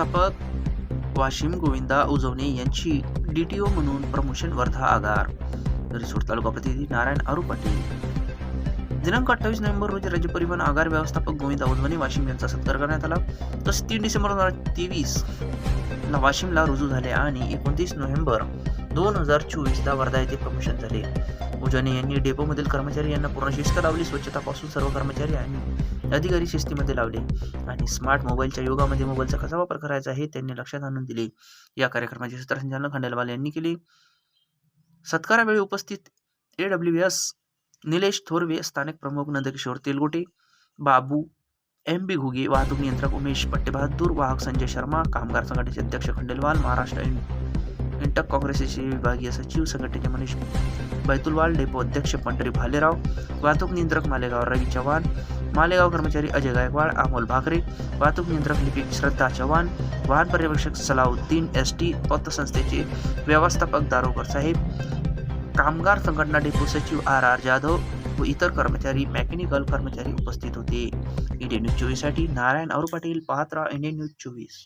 व्यवस्थापक वाशिम गोविंदा उजवणे यांची D T O म्हणून प्रमोशन वर्धा आगार. रिसोड तालुका प्रतिनिधी नारायण आरू पाटील. दिनांक अठ्ठावीस नोव्हेंबर रोजी राज्य परिवहन आगार व्यवस्थापक गोविंदा उद्वने वाशिम यांचा सत्कार करण्यात आला. तसेच तीन डिसेंबर दोन हजार तेवीस ला वाशिमला रुजू झाले आणि एकोणतीस नोव्हेंबर दोन हजार चोवीसला वर्धा येथे प्रमोशन झाले. उजाने यांनी डेपोमधील कर्मचारी यांना पूर्ण शिस्त लावली. स्वच्छतापासून सर्व कर्मचारी आणि अधिकारी शिस्तीमध्ये लावले. आणि स्मार्ट मोबाईलच्या युगामध्ये मोबाईलचा कसा वापर करायचा हे त्यांनी लक्षात आणून दिले. या कार्यक्रमाचे सूत्रसंचालन खंडेलवाल यांनी केले. सत्कारावेळी उपस्थित A W S Nilesh Thorve स्थानिक प्रमुख नंदकिशोर तेलगोटे बाबू एम बी घुगे वाहतूक नियंत्रक उमेश पट्टेबहादूर वाहक संजय शर्मा कामगार संघटनेचे अध्यक्ष खंडेलवाल महाराष्ट्र इंटक काँग्रेसचे विभागीय सचिव संघटनेचे मनीष बैतुलवाल डेपो अध्यक्ष पंढरी भालेराव वाहतूक नियंत्रक मालेगाव रवी चव्हाण मालेगाव कर्मचारी अजय गायकवाड अमोल भाकरे वाहतूक नियंत्रक लिपिक श्रद्धा चव्हाण वाहन पर्यवेक्षक सलाउद्दीन एस टी पतसंस्थेचे व्यवस्थापक दारोकर साहेब कामगार संघटना डेपो सचिव आर आर जाधव व इतर कर्मचारी मेकॅनिकल कर्मचारी उपस्थित होते. इंडियन न्यूज चोवीससाठी नारायण और पाटील पाहत राहा इंडियन न्यूज चोवीस.